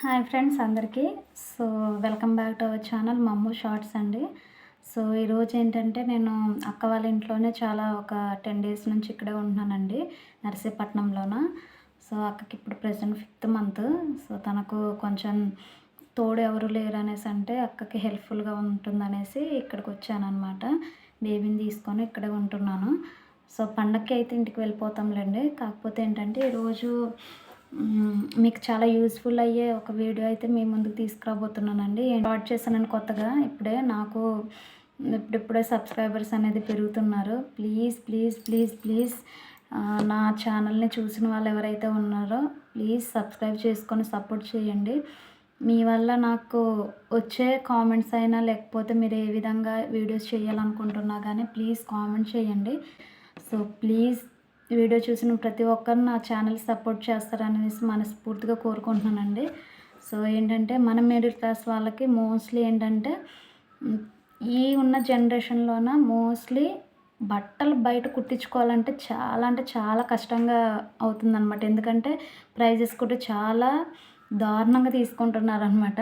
Hi friends అందరికీ. So welcome back to our channel Mammu shorts అండి. So ఈరోజు ఏంటంటే నేను అక్క వాళ్ళ ఇంట్లోనే చాలా ఒక టెన్ డేస్ నుంచి ఇక్కడే ఉంటున్నానండి నర్సీపట్నంలోన. సో అక్కకి ఇప్పుడు ప్రజెంట్ ఫిఫ్త్ మంత్. సో తనకు కొంచెం తోడు ఎవరు లేరు అనేసి అంటే అక్కకి హెల్ప్ఫుల్గా ఉంటుందనేసి ఇక్కడికి వచ్చానమాట బేబీని తీసుకొని ఇక్కడే ఉంటున్నాను. సో పండక్కి అయితే ఇంటికి వెళ్ళిపోతాంలేండి. కాకపోతే ఏంటంటే ఈరోజు మీకు చాలా యూస్ఫుల్ అయ్యే ఒక వీడియో అయితే మీ ముందుకు తీసుకురాబోతున్నానండి. స్టార్ట్ చేశానని కొత్తగా ఇప్పుడే నాకు ఇప్పుడిప్పుడే సబ్స్క్రైబర్స్ అనేది పెరుగుతున్నారు. ప్లీజ్ ప్లీజ్ ప్లీజ్ ప్లీజ్ నా ఛానల్ని చూసిన వాళ్ళు ఎవరైతే ఉన్నారో ప్లీజ్ సబ్స్క్రైబ్ చేసుకొని సపోర్ట్ చేయండి. మీ వల్ల నాకు వచ్చే కామెంట్స్ అయినా లేకపోతే మీరు ఏ విధంగా వీడియోస్ చేయాలనుకుంటున్నా కానీ ప్లీజ్ కామెంట్ చేయండి. సో ప్లీజ్ వీడియో చూసిన ప్రతి ఒక్కరు నా ఛానల్ సపోర్ట్ చేస్తారనేసి మనస్ఫూర్తిగా కోరుకుంటున్నానండి. సో ఏంటంటే మన మిడిల్ క్లాస్ వాళ్ళకి మోస్ట్లీ ఏంటంటే ఈ ఉన్న జనరేషన్లోన మోస్ట్లీ బట్టలు బయట కుట్టించుకోవాలంటే చాలా అంటే చాలా కష్టంగా అవుతుందన్నమాట. ఎందుకంటే ప్రైజెస్ కూడా చాలా దారుణంగా తీసుకుంటున్నారు అనమాట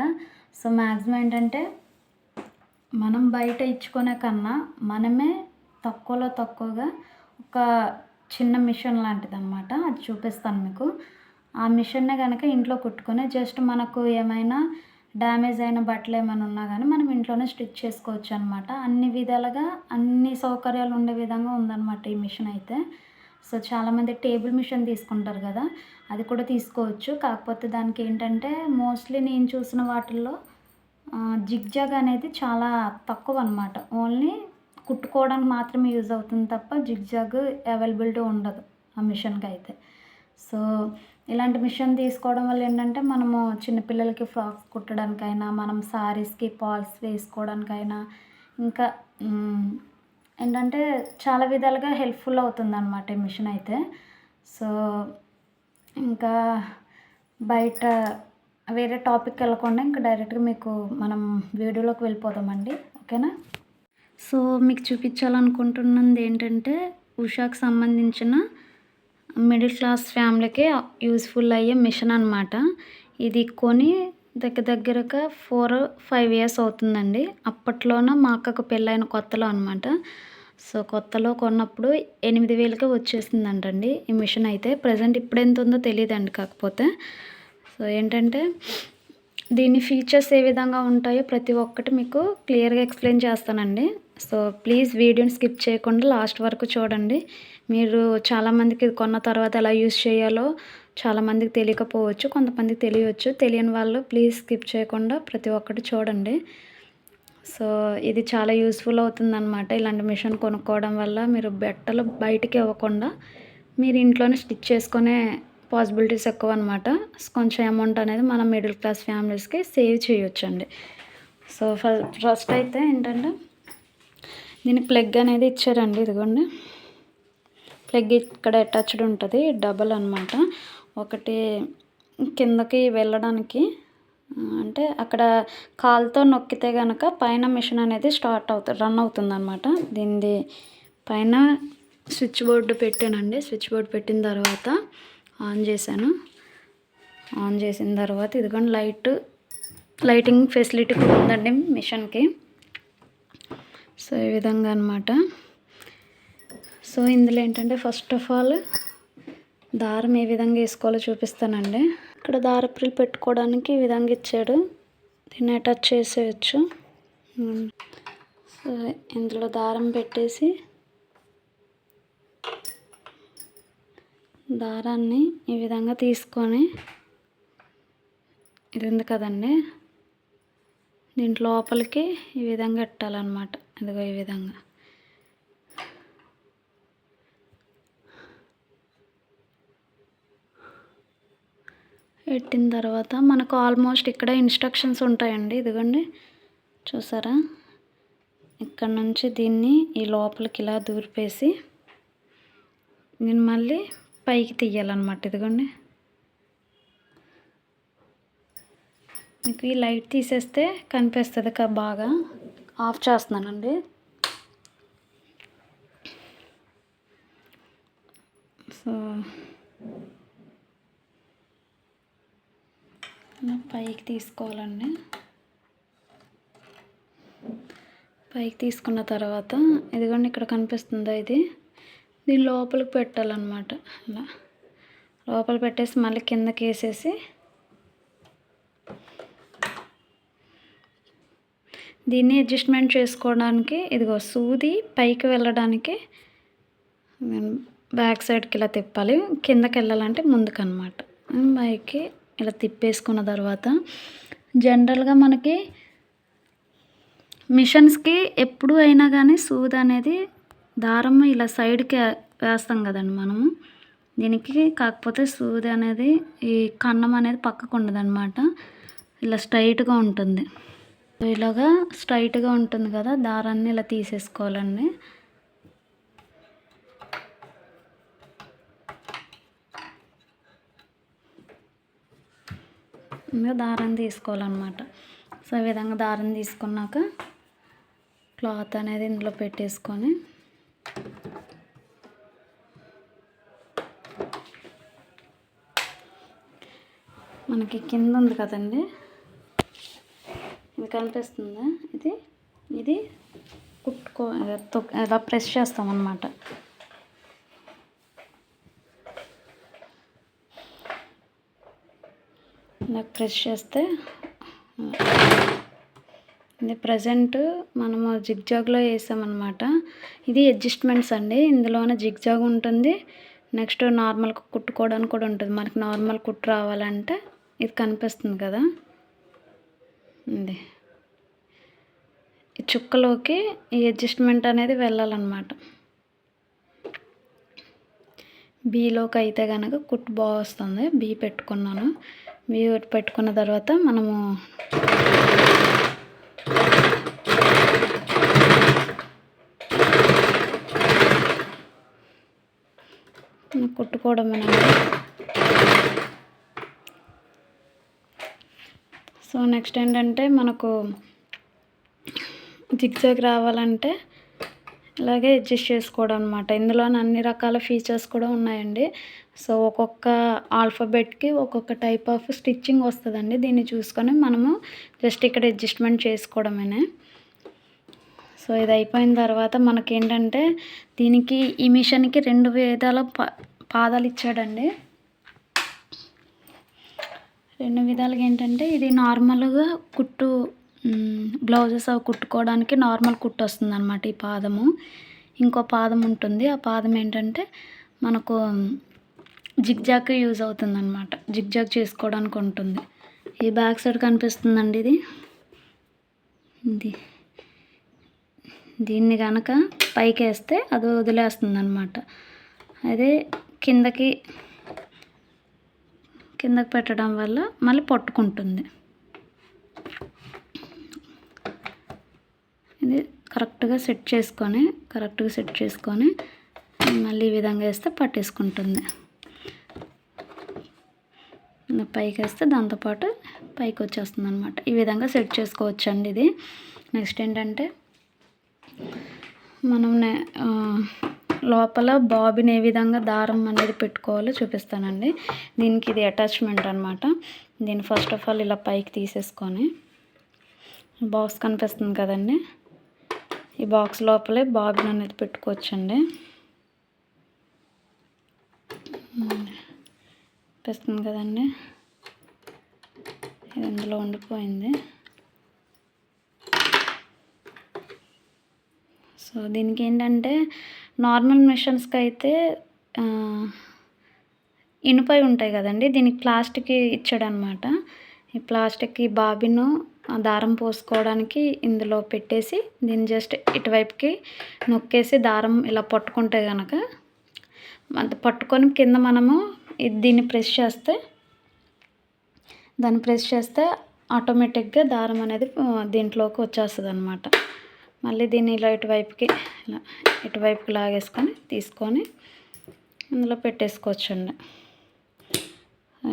సో మ్యాక్సిమం ఏంటంటే మనం బయట ఇచ్చుకునే కన్నా మనమే తక్కువలో తక్కువగా ఒక చిన్న మిషన్ లాంటిది అనమాట అది చూపిస్తాను మీకు. ఆ మిషన్నే కనుక ఇంట్లో కుట్టుకొని జస్ట్ మనకు ఏమైనా డ్యామేజ్ అయిన బట్టలు ఏమైనా ఉన్నా కానీ మనం ఇంట్లోనే స్టిచ్ చేసుకోవచ్చు అనమాట అన్ని విధాలుగా అన్ని సౌకర్యాలు ఉండే విధంగా ఉందన్నమాట ఈ మిషన్ అయితే. సో చాలామంది టేబుల్ మిషన్ తీసుకుంటారు కదా అది కూడా తీసుకోవచ్చు. కాకపోతే దానికి ఏంటంటే మోస్ట్లీ నేను చూసిన వాటిల్లో జిగ్జాగ్ అనేది చాలా తక్కువ అనమాట ఓన్లీ కుట్టుకోవడానికి మాత్రమే యూజ్ అవుతుంది తప్ప జిగ్జాగ్ అవైలబిలిటీ ఉండదు ఆ మిషన్కి అయితే. సో ఇలాంటి మిషన్ తీసుకోవడం వల్ల ఏంటంటే మనము చిన్నపిల్లలకి ఫ్రాక్స్ కుట్టడానికైనా మనం సారీస్కి పాల్స్ వేసుకోవడానికైనా ఇంకా ఏంటంటే చాలా విధాలుగా హెల్ప్ఫుల్ అవుతుంది అనమాట ఈ మిషన్ అయితే. సో ఇంకా బయట వేరే టాపిక్ వెళ్ళకుండా ఇంకా డైరెక్ట్గా మీకు మనం వీడియోలోకి వెళ్ళిపోదామండి. ఓకేనా? సో మీకు చూపించాలనుకుంటున్నది ఏంటంటే ఉషాకు సంబంధించిన మిడిల్ క్లాస్ ఫ్యామిలీకి యూస్ఫుల్ అయ్యే మిషన్ అనమాట ఇది కొని దగ్గర దగ్గరగా ఫోర్ ఫైవ్ ఇయర్స్ అవుతుందండి. అప్పట్లోన మా అక్కకు పెళ్ళైన కొత్తలో అనమాట సో కొత్తలో కొన్నప్పుడు ఎనిమిది వేలకే వచ్చేసిందంటండి ఈ మిషన్ అయితే. ప్రజెంట్ ఇప్పుడు ఎంత ఉందో తెలియదండి కాకపోతే. సో ఏంటంటే దీని ఫీచర్స్ ఏ విధంగా ఉంటాయో ప్రతి ఒక్కటి మీకు క్లియర్గా ఎక్స్ప్లెయిన్ చేస్తానండి. సో ప్లీజ్ వీడియోని స్కిప్ చేయకుండా లాస్ట్ వరకు చూడండి. మీరు చాలామందికి ఇది కొన్న తర్వాత ఎలా యూస్ చేయాలో చాలామందికి తెలియకపోవచ్చు కొంతమందికి తెలియవచ్చు. తెలియని వాళ్ళు ప్లీజ్ స్కిప్ చేయకుండా ప్రతి ఒక్కటి చూడండి. సో ఇది చాలా యూస్ఫుల్ అవుతుందన్నమాట. ఇలాంటి మిషన్ కొనుక్కోవడం వల్ల మీరు బట్టలు బయటికి ఇవ్వకుండా మీరు ఇంట్లోనే స్టిచ్ చేసుకునే పాసిబిలిటీస్ ఎక్కువ అనమాట కొంచెం అమౌంట్ అనేది మన మిడిల్ క్లాస్ ఫ్యామిలీస్కి సేవ్ చేయొచ్చండి. సో ఫస్ట్ అయితే ఏంటంటే దీనికి ప్లగ్ అనేది ఇచ్చారండి ఇదిగోండి. ప్లగ్ ఇక్కడ అటాచ్డ్ ఉంటుంది డబల్ అనమాట ఒకటి కిందకి వెళ్ళడానికి అంటే అక్కడ కాల్తో నొక్కితే కనుక పైన మిషన్ అనేది స్టార్ట్ అవుతుంది రన్ అవుతుంది అనమాట దీనిది పైన స్విచ్ బోర్డు పెట్టానండి స్విచ్ బోర్డు పెట్టిన తర్వాత ఆన్ చేశాను. ఆన్ చేసిన తర్వాత ఇదిగోండి లైట్ లైటింగ్ ఫెసిలిటీ కూడా ఉందండి మిషన్కి. సో ఈ విధంగా అనమాట సో ఇందులో ఏంటంటే ఫస్ట్ ఆఫ్ ఆల్ దారం ఏ విధంగా వేసుకోవాలో చూపిస్తానండి. ఇక్కడ దారపురీలు పెట్టుకోవడానికి ఈ విధంగా ఇచ్చాడు. దీన్ని అటాచ్ చేసేయచ్చు. సో ఇందులో దారం పెట్టేసి దారాన్ని ఈ విధంగా తీసుకొని ఇది ఉంది కదండి. దీంట్లో లోపలికి ఈ విధంగా పెట్టాలన్నమాట ఇదిగో ఈ విధంగా. పెట్టిన తర్వాత మనకు ఆల్మోస్ట్ ఇక్కడ ఇన్స్ట్రక్షన్స్ ఉంటాయండి ఇదిగోండి. చూసారా? ఇక్కడ నుంచి దీన్ని ఈ లోపలికి ఇలా దూరిపేసి నేను మళ్ళీ పైకి తీయాలన్నమాట ఇదిగోండి. మీకు ఈ లైట్ తీసేస్తే కనిపిస్తుంది కా బాగా. ఆఫ్ చేస్తున్నానండి. సో పైకి తీసుకోవాలండి. పైకి తీసుకున్న తర్వాత ఇదిగోండి ఇక్కడ కనిపిస్తుందా ఇది? దీని లోపలికి పెట్టాలన్నమాట. అలా. లోపల పెట్టేసి మళ్ళీ కిందకి వేసేసి దీన్ని అడ్జస్ట్మెంట్ చేసుకోవడానికి ఇదిగో సూది పైకి వెళ్ళడానికి బ్యాక్ సైడ్కి ఇలా తిప్పాలి. కిందకి వెళ్ళాలంటే ముందుకు అనమాట పైకి ఇలా తిప్పేసుకున్న తర్వాత జనరల్గా మనకి మిషన్స్కి ఎప్పుడు అయినా కానీ సూది అనేది దారం ఇలా సైడ్కి వేస్తాం కదండి మనము. దీనికి కాకపోతే సూది అనేది ఈ కన్నం అనేది పక్కకు ఉండదనమాట ఇలా స్ట్రైట్గా ఉంటుంది. ఇలాగా స్ట్రైట్గా ఉంటుంది కదా దారాన్ని ఇలా తీసేసుకోవాలండి. ఇంకా దారం తీసుకోవాలన్నమాట. సో ఈ విధంగా దారం తీసుకున్నాక క్లాత్ అనేది ఇందులో పెట్టేసుకొని మనకి కింద ఉంది కదండి. కనిపిస్తుందా ఇది? ఇది కుట్టుకో ఇలా ప్రెస్ చేస్తామన్నమాట. ఇలా ప్రెస్ చేస్తే ఇది ప్రజెంట్ మనము జిగ్జాగ్లో వేసామన్నమాట. ఇది అడ్జస్ట్మెంట్స్ అండి. ఇందులోనే జిగ్జాగ్ ఉంటుంది. నెక్స్ట్ నార్మల్గా కుట్టుకోవడానికి కూడా ఉంటుంది. మనకి నార్మల్ కుట్టు రావాలంటే ఇది కనిపిస్తుంది కదా. ఇది. చుక్కలోకి ఈ అడ్జస్ట్మెంట్ అనేది వెళ్ళాలన్నమాట. బీలోకి అయితే కనుక కుట్టు బాగా వస్తుంది. బీ పెట్టుకున్నాను. బీ పెట్టుకున్న తర్వాత మనము కుట్టుకోవడం సో నెక్స్ట్ ఏంటంటే మనకు జిగ్జాగ్ రావాలంటే ఇలాగే అడ్జస్ట్ చేసుకోవడం అనమాట ఇందులో అన్ని రకాల ఫీచర్స్ కూడా ఉన్నాయండి. సో ఒక్కొక్క ఆల్ఫాబెట్కి ఒక్కొక్క టైప్ ఆఫ్ స్టిచ్చింగ్ వస్తుందండి. దీన్ని చూసుకొని మనము జస్ట్ ఇక్కడ అడ్జస్ట్మెంట్ చేసుకోవడమేనే. సో ఇది అయిపోయిన తర్వాత మనకేంటంటే దీనికి ఈ మిషన్కి రెండు విధాల పాదాలు ఇచ్చాడండి. రెండు విధాలుగా ఏంటంటే ఇది నార్మల్గా కుట్టు బ్లౌజెస్ అవి కుట్టుకోవడానికి నార్మల్ కుట్టు వస్తుంది అనమాట ఈ పాదము. ఇంకో పాదం ఉంటుంది. ఆ పాదం ఏంటంటే మనకు జిగ్జాగ్ యూజ్ అవుతుంది అనమాట జిగ్జాగ్ చేసుకోవడానికి ఉంటుంది. ఈ బ్యాక్ సైడ్ కనిపిస్తుందండి ఇది. ఇది. దీన్ని కనుక పైకి వేస్తే అది వదిలేస్తుంది అనమాట అదే కిందకి కిందకి పెట్టడం వల్ల మళ్ళీ పట్టుకుంటుంది. ఇది కరెక్ట్గా సెట్ చేసుకొని కరెక్ట్గా సెట్ చేసుకొని మళ్ళీ ఈ విధంగా వేస్తే పట్టేసుకుంటుంది. పైకి వేస్తే దాంతోపాటు పైకి వచ్చేస్తుంది అనమాట ఈ విధంగా సెట్ చేసుకోవచ్చు అండి ఇది. నెక్స్ట్ ఏంటంటే మనం లోపల బాబిని ఏ విధంగా దారం అనేది పెట్టుకోవాలో చూపిస్తానండి. దీనికి ఇది అటాచ్మెంట్ అనమాట దీన్ని ఫస్ట్ ఆఫ్ ఆల్ ఇలా పైకి తీసేసుకొని బాక్స్ కనిపిస్తుంది కదండి. ఈ బాక్స్ లోపలే బాబిన్ అనేది పెట్టుకోవచ్చండి. కనిపిస్తుంది కదండి. ఇది ఇందులో ఉండిపోయింది. సో దీనికి ఏంటంటే నార్మల్ మిషన్స్కి అయితే ఇనుపై ఉంటాయి కదండి. దీనికి ప్లాస్టిక్ ఇచ్చాడనమాట. ఈ ప్లాస్టిక్ ఈ బాబిను దారం పోసుకోవడానికి ఇందులో పెట్టేసి దీన్ని జస్ట్ ఇటువైపుకి నొక్కేసి దారం ఇలా పట్టుకుంటే కనుక పట్టుకొని కింద మనము దీన్ని ప్రెస్ చేస్తే దాన్ని ప్రెస్ చేస్తే ఆటోమేటిక్గా దారం అనేది దీంట్లోకి వచ్చేస్తుంది అనమాట మళ్ళీ దీన్ని ఇలా ఇటువైపుకి ఇలా ఇటువైపుకి లాగేసుకొని తీసుకొని ఇందులో పెట్టేసుకోవచ్చండి.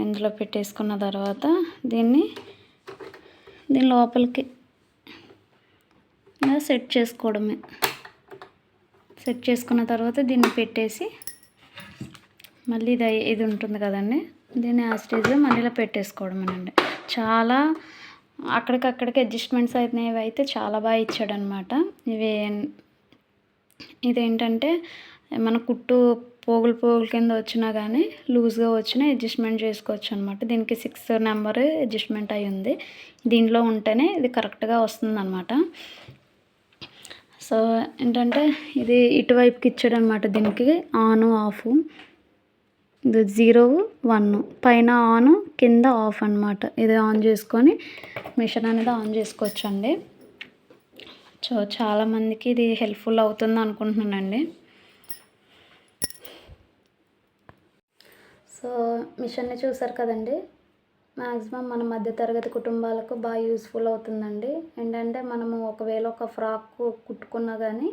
ఇందులో పెట్టేసుకున్న తర్వాత దీన్ని దీని లోపలికి ఇలా సెట్ చేసుకోవడమే. సెట్ చేసుకున్న తర్వాత దీన్ని పెట్టేసి మళ్ళీ ఇది ఇది ఉంటుంది కదండి. దీన్ని ఆ స్టేజ్లో మళ్ళీ ఇలా పెట్టేసుకోవడమేనండి. చాలా అక్కడికక్కడికి అడ్జస్ట్మెంట్స్ అయినవి అయితే చాలా బాగా ఇచ్చాడనమాట. ఇవి ఇదేంటంటే మన కుట్టు పోగులు పోగులు కింద వచ్చినా కానీ లూజ్గా వచ్చినా అడ్జస్ట్మెంట్ చేసుకోవచ్చు అనమాట దీనికి సిక్స్ నెంబర్ అడ్జస్ట్మెంట్ అయి ఉంది. దీంట్లో ఉంటేనే ఇది కరెక్ట్గా వస్తుంది అనమాట సో ఏంటంటే ఇది ఇటువైపుకి ఇచ్చాడు అనమాట దీనికి ఆన్ ఆఫ్. ఇది జీరో వన్. పైన ఆన్ కింద ఆఫ్ అనమాట. ఇది ఆన్ చేసుకొని మిషన్ అనేది ఆన్ చేసుకోవచ్చండి. సో చాలామందికి ఇది హెల్ప్ఫుల్ అవుతుంది అనుకుంటున్నానండి. సో మిషన్ని చూసారు కదండి? మ్యాక్సిమం మన మధ్యతరగతి కుటుంబాలకు బాగా యూస్ఫుల్ అవుతుందండి. ఏంటంటే మనము ఒకవేళ ఒక ఫ్రాక్ కుట్టుకున్నా కానీ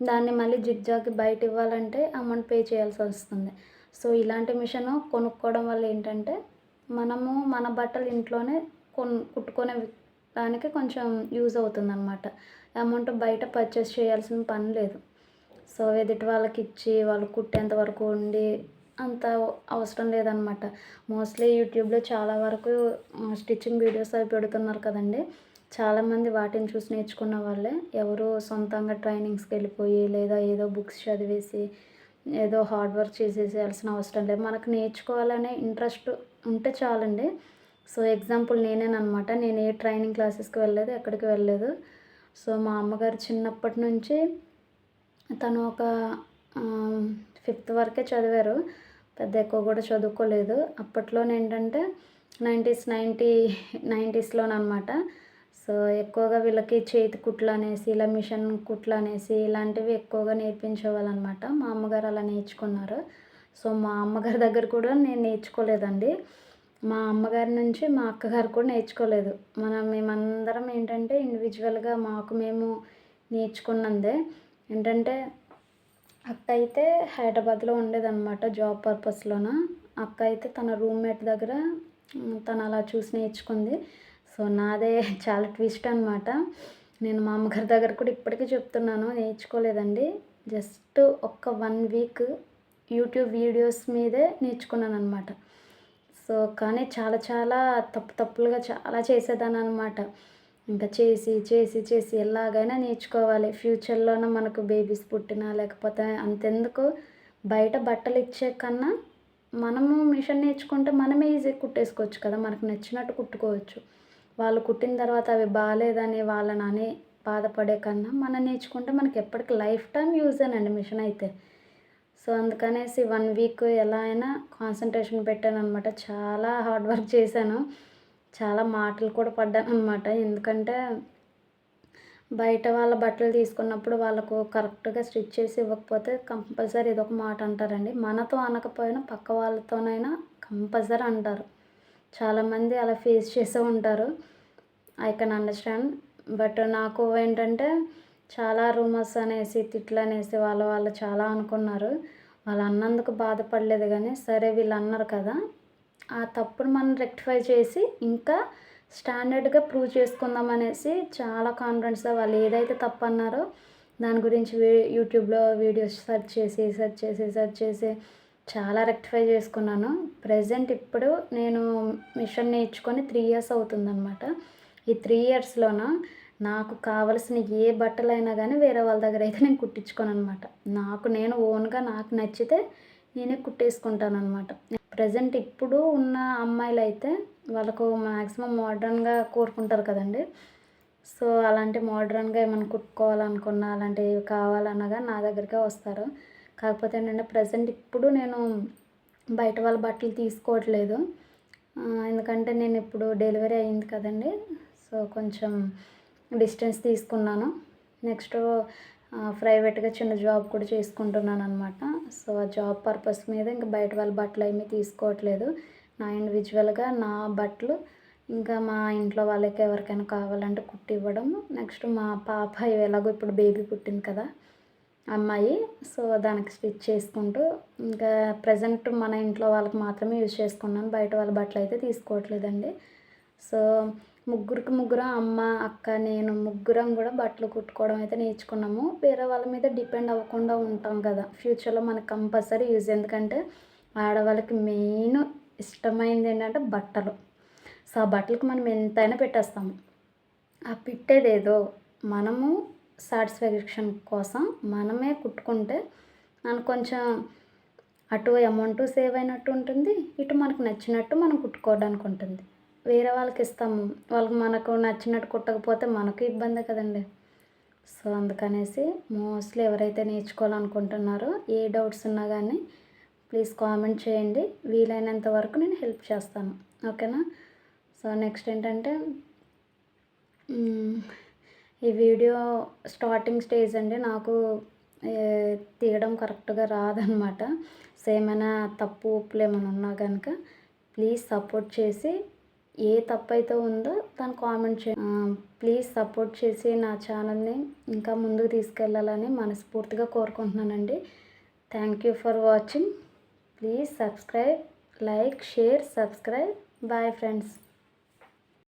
దాన్ని మళ్ళీ జిగ్జాగ్కి బయట ఇవ్వాలంటే అమౌంట్ పే చేయాల్సి వస్తుంది. సో ఇలాంటి మిషన్ కొనుక్కోవడం వల్ల ఏంటంటే మనము మన బట్టలు ఇంట్లోనే కొను కుట్టుకునే దానికి కొంచెం యూజ్ అవుతుంది అనమాట అమౌంట్ బయట పర్చేస్ చేయాల్సిన పని లేదు. సో ఎదుటి వాళ్ళకి ఇచ్చి వాళ్ళు కుట్టేంత వరకు ఉండి అంత అవసరం లేదనమాట మోస్ట్లీ యూట్యూబ్లో చాలా వరకు స్టిచ్చింగ్ వీడియోస్ అవి పెడుతున్నారు కదండి. చాలామంది వాటిని చూసి నేర్చుకున్న వాళ్ళే. ఎవరు సొంతంగా ట్రైనింగ్స్కి వెళ్ళిపోయి లేదా ఏదో బుక్స్ చదివేసి ఏదో హార్డ్ వర్క్ చేసేసేయాల్సిన అవసరం లేదు. మనకు నేర్చుకోవాలనే ఇంట్రెస్ట్ ఉంటే చాలండి. సో ఎగ్జాంపుల్ నేనేనమాట నేను ఏ ట్రైనింగ్ క్లాసెస్కి వెళ్ళలేదు ఎక్కడికి వెళ్ళలేదు. సో మా అమ్మగారు చిన్నప్పటి నుంచి తను ఒక ఫిఫ్త్ వరకే చదివారు. పెద్ద ఎక్కువ కూడా చదువుకోలేదు. అప్పట్లోనేంటంటే నైంటీస్ నైంటీ నైంటీస్లోనమాట సో ఎక్కువగా వీళ్ళకి చేతి కుట్లు అనేసి ఇలా మిషన్ కుట్లు అనేసి ఇలాంటివి ఎక్కువగా నేర్పించేవాళ్ళు అనమాట మా అమ్మగారు అలా నేర్చుకున్నారు. సో మా అమ్మగారి దగ్గర కూడా నేను నేర్చుకోలేదండి. మా అమ్మగారి నుంచి మా అక్కగారు కూడా నేర్చుకోలేదు. మనం మేమందరం ఏంటంటే ఇండివిజువల్గా మాకు మేము నేర్చుకున్నదే. ఏంటంటే అక్క అయితే హైదరాబాద్లో ఉండేదన్నమాట జాబ్ పర్పస్లోన. అక్క అయితే తన రూమ్మేట్ దగ్గర తను అలా చూసి నేర్చుకుంది. సో నాదే చాలా ట్విస్ట్ అనమాట నేను మా అమ్మగారి దగ్గర కూడా ఇప్పటికీ చెప్తున్నాను నేర్చుకోలేదండి. జస్ట్ ఒక్క వన్ వీక్ యూట్యూబ్ వీడియోస్ మీదే నేర్చుకున్నాను అనమాట సో కానీ చాలా చాలా తప్పు తప్పులుగా చాలా చేసేదాన్ని అనమాట ఇంకా చేసి చేసి చేసి ఎలాగైనా నేర్చుకోవాలి. ఫ్యూచర్లోనే మనకు బేబీస్ పుట్టినా లేకపోతే అంతెందుకు? బయట బట్టలు ఇచ్చే కన్నా మనము మిషన్ నేర్చుకుంటే మనమే ఈజీ కుట్టేసుకోవచ్చు కదా. మనకు నచ్చినట్టు కుట్టుకోవచ్చు. వాళ్ళు కుట్టిన తర్వాత అవి బాగాలేదని వాళ్ళని అని బాధపడే కన్నా మనం నేర్చుకుంటే మనకి ఎప్పటికీ లైఫ్ టైం యూజ్ అండి మిషన్ అయితే. సో అందుకనేసి వన్ వీక్ ఎలా అయినా కాన్సన్ట్రేషన్ పెట్టాను అనమాట చాలా హార్డ్ వర్క్ చేశాను. చాలా మాటలు కూడా పడ్డాను అనమాట ఎందుకంటే బయట వాళ్ళ బట్టలు తీసుకున్నప్పుడు వాళ్ళకు కరెక్ట్గా స్టిచ్ చేసి ఇవ్వకపోతే కంపల్సరీ ఇది ఒక మాట అంటారండి. మనతో అనకపోయినా పక్క వాళ్ళతోనైనా కంపల్సరీ అంటారు. చాలామంది అలా ఫేస్ చేసే ఉంటారు. I can understand. బట్ నాకు ఏంటంటే చాలా రూమర్స్ అనేసి తిట్లు అనేసి వాళ్ళ వాళ్ళు చాలా అనుకున్నారు. వాళ్ళు అన్నందుకు బాధపడలేదు కానీ సరే వీళ్ళు అన్నారు కదా. ఆ తప్పును మనం రెక్టిఫై చేసి ఇంకా స్టాండర్డ్గా ప్రూవ్ చేసుకుందాం అనేసి చాలా కాన్ఫిడెన్స్గా వాళ్ళు ఏదైతే తప్పు అన్నారో దాని గురించి యూట్యూబ్లో వీడియోస్ సెర్చ్ చేసి సెర్చ్ చేసి సెర్చ్ చేసి చాలా రెక్టిఫై చేసుకున్నాను. ప్రజెంట్ ఇప్పుడు నేను మిషన్ నేర్చుకొని త్రీ ఇయర్స్ అవుతుందన్నమాట. ఈ త్రీ ఇయర్స్లోన నాకు కావలసిన ఏ బట్టలైనా కానీ వేరే వాళ్ళ దగ్గర అయితే నేను కుట్టించుకోను అనమాట నాకు నేను ఓన్గా నాకు నచ్చితే నేనే కుట్టేసుకుంటాను అనమాట ప్రజెంట్ ఇప్పుడు ఉన్న అమ్మాయిలు అయితే వాళ్ళకు మ్యాక్సిమం మోడ్రన్గా కోరుకుంటారు కదండి. సో అలాంటి మోడ్రన్గా ఏమైనా కుట్టుకోవాలనుకున్నా అలాంటివి కావాలన్నగా నా దగ్గరికే వస్తారు. కాకపోతే ఏంటంటే ప్రజెంట్ ఇప్పుడు నేను బయట వాళ్ళ బట్టలు తీసుకోవట్లేదు. ఎందుకంటే నేను ఇప్పుడు డెలివరీ అయింది కదండి. సో కొంచెం డిస్టెన్స్ తీసుకున్నాను. నెక్స్ట్ ప్రైవేట్గా చిన్న జాబ్ కూడా చేసుకుంటున్నాను అనమాట సో ఆ జాబ్ పర్పస్ మీద ఇంకా బయట వాళ్ళ బట్టలు ఏమీ తీసుకోవట్లేదు. నా ఇండివిజువల్గా నా బట్టలు ఇంకా మా ఇంట్లో వాళ్ళకి ఎవరికైనా కావాలంటే కుట్టి ఇవ్వడం నెక్స్ట్ మా పాప ఎలాగో ఇప్పుడు బేబీ పుట్టింది కదా అమ్మాయి. సో దానికి స్టిచ్ చేసుకుంటూ ఇంకా ప్రజెంట్ మన ఇంట్లో వాళ్ళకి మాత్రమే యూజ్ చేసుకున్నాను. బయట వాళ్ళ బట్టలు అయితే తీసుకోవట్లేదండి. సో ముగ్గురికి ముగ్గురం అమ్మ అక్క నేను ముగ్గురం కూడా బట్టలు కుట్టుకోవడం అయితే నేర్చుకున్నాము. వేరే వాళ్ళ మీద డిపెండ్ అవ్వకుండా ఉంటాం కదా. ఫ్యూచర్లో మనకు కంపల్సరీ యూజ్. ఎందుకంటే ఆడవాళ్ళకి మెయిన్ ఇష్టమైంది ఏంటంటే బట్టలు. సో ఆ బట్టలకు మనం ఎంతైనా పెట్టేస్తాము. ఆ పెట్టేదేదో మనము సాటిస్ఫాక్షన్ కోసం మనమే కుట్టుకుంటే మనకు కొంచెం అటు అమౌంట్ సేవ్ అయినట్టు ఉంటుంది ఇటు మనకు నచ్చినట్టు మనం కుట్టుకోవడానికి ఉంటుంది. వేరే వాళ్ళకి ఇస్తాము. వాళ్ళకి మనకు నచ్చినట్టు కుట్టకపోతే మనకు ఇబ్బంది కదండి. సో అందుకనేసి మోస్ట్లీ ఎవరైతే నేర్చుకోవాలనుకుంటున్నారో ఏ డౌట్స్ ఉన్నా కానీ ప్లీజ్ కామెంట్ చేయండి. వీలైనంత వరకు నేను హెల్ప్ చేస్తాను. ఓకేనా? సో నెక్స్ట్ ఏంటంటే ఈ వీడియో స్టార్టింగ్ స్టేజ్ అండి. నాకు తీయడం కరెక్ట్గా రాదనమాట. సో ఏమైనా తప్పు ఉప్పులు ఏమైనా ఉన్నా కనుక ప్లీజ్ సపోర్ట్ చేసి ఏ తప్పు అయితే ఉందో తను కామెంట్ చే ప్లీజ్ సపోర్ట్ చేసి నా ఛానల్ని ఇంకా ముందుకు తీసుకెళ్ళాలని మనస్ఫూర్తిగా కోరుకుంటున్నానండి. Thank you for watching please subscribe like share subscribe bye friends